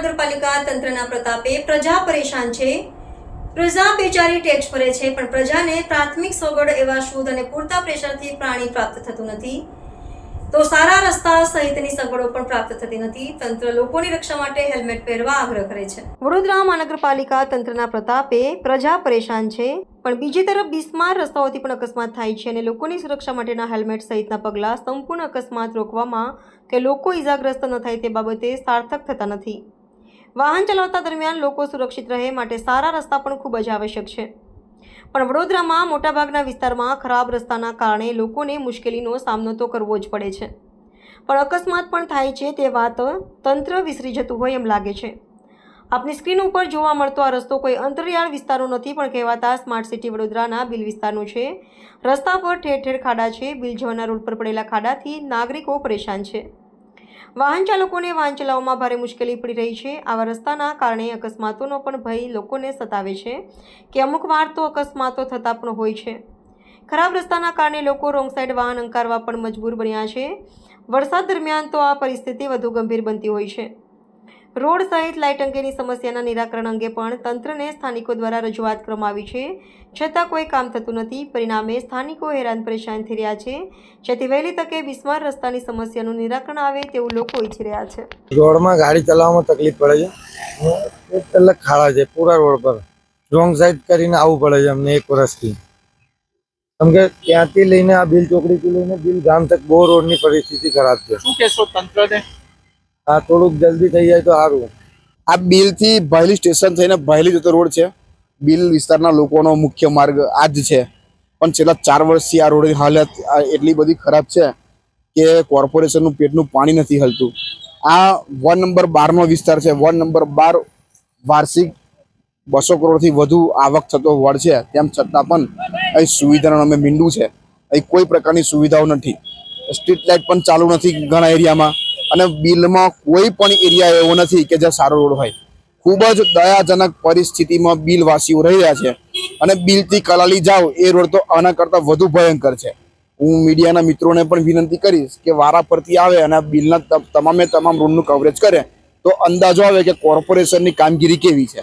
મહાનગરપાલિકા તંત્રના પ્રતાપે પ્રજા પરેશાન છે. પ્રજા બેચારી ટેક્સ ભરે છે, પણ પ્રજાને પ્રાથમિક સગવડ એવા શુદ્ધ અને પૂરતા પ્રેશરથી પ્રાણી પ્રાપ્ત થતું નથી. તો સારા રસ્તા સહિતની સગવડો પણ પ્રાપ્ત થતી નથી. તંત્ર લોકોની રક્ષા માટે હેલ્મેટ પહેરવા આગ્રહ કરે છે. વડોદરા મહાનગરપાલિકા તંત્રના પ્રતાપે પ્રજા પરેશાન છે, પણ બીજી તરફ બિસ્માર રસ્તાઓથી પણ અકસ્માત થાય છે અને લોકોની સુરક્ષા માટેના હેલ્મેટ સહિતના પગલાં સંપૂર્ણ અકસ્માત રોકવામાં કે લોકો ઇજાગ્રસ્ત ન થાય તે બાબતે સાર્થક થતા નથી. વાહન ચલાવતા દરમિયાન લોકો સુરક્ષિત રહે માટે સારા રસ્તા પણ ખૂબ જ આવશ્યક છે. પણ વડોદરામાં મોટાભાગના વિસ્તારમાં ખરાબ રસ્તાના કારણે લોકોને મુશ્કેલીનો સામનો તો કરવો જ પડે છે. પણ અકસ્માત પણ થાય છે તે વાત તંત્ર વિસરી જતું હોય એમ લાગે છે. આપની સ્ક્રીન ઉપર જોવા મળતો આ રસ્તો કોઈ અંતરિયાળ વિસ્તારનો નથી પણ કહેવાતા સ્માર્ટ સિટી વડોદરાના બિલ વિસ્તારનો છે. રસ્તા પર ઠેર ઠેર ખાડા છે. બિલ જવાના રોડ પર પડેલા ખાડાથી નાગરિકો પરેશાન છે. વાહન ચાલકોને વાહન ચલાવવામાં ભારે મુશ્કેલી પડી રહી છે. આવા રસ્તાના કારણે અકસ્માતોનો પણ ભય લોકોને સતાવે છે કે અમુક વાર તો અકસ્માતો થતા પણ હોય છે. ખરાબ રસ્તાના કારણે લોકો રોંગ સાઈડ વાહન અંકારવા પણ મજબૂર બન્યા છે. વરસાદ દરમિયાન તો આ પરિસ્થિતિ વધુ ગંભીર બનતી હોય છે. રોડ સહિત લાઇટ અંગેની સમસ્યાના નિરાકરણ અંગે પણ તંત્રને સ્થાનિકો દ્વારા રજૂઆત કરવામાં આવી છે. છતાં કોઈ કામ થતું નથી. પરિણામે સ્થાનિકો હેરાન પરેશાન થઈ રહ્યા છે. જેથી વહેલી તકે બિસ્માર રસ્તાની સમસ્યાનું નિરાકરણ આવે તેવું લોકો ઈચ્છી રહ્યા છે. રોડમાં ગાડી ચલાવવામાં તકલીફ પડે છે. એક કલાક ખાડા છે પૂરા રોડ પર. રોંગ સાઈડ કરીને આવવું પડે છે અમને એક વર્ષથી. કેમ કે ત્યાંથી લઈને આ બિલ ચોકડીથી લઈને બિલ ગામ તક બહુ રોડની પરિસ્થિતિ ખરાબ છે. શું કહેશો તંત્રને? આ થોડુંક જલ્દી થઈ જાય તો સારું. આ બિલથી ભાયલી સ્ટેશન થઈને ભાયલી જતો રોડ છે. બિલ વિસ્તારના લોકોનો મુખ્ય માર્ગ આ જ છે. પણ છેલ્લા ચાર વર્ષથી આ રોડની હાલત એટલી બધી ખરાબ છે કે કોર્પોરેશનનું પેટનું પાણી નથી હલતું. આ વન નંબર બારનો વિસ્તાર છે. વન નંબર બાર વાર્ષિક બસો કરોડથી વધુ આવક થતો વોર્ડ છે. તેમ છતાં પણ અહીં સુવિધાનું અમે મીંડું છે. અહીં કોઈ પ્રકારની સુવિધાઓ નથી. સ્ટ્રીટ લાઇટ પણ ચાલુ નથી ઘણા એરિયામાં. અને બિલમાં કોઈ પણ એરિયા એવો નથી કે જ્યાં સારો રોડ હોય. ખૂબ જ દયાજનક પરિસ્થિતિમાં બિલવાસીઓ રહી રહ્યા છે અને બિલથી કલાલી જાઓ, એ રોડ તો આના કરતાં વધુ ભયંકર છે. હું મીડિયાના મિત્રોને પણ વિનંતી કરીશ કે વારા પરથી આવે અને બિલના તમામે તમામ રોડનું કવરેજ કરે, તો અંદાજો આવે કે કોર્પોરેશનની કામગીરી કેવી છે.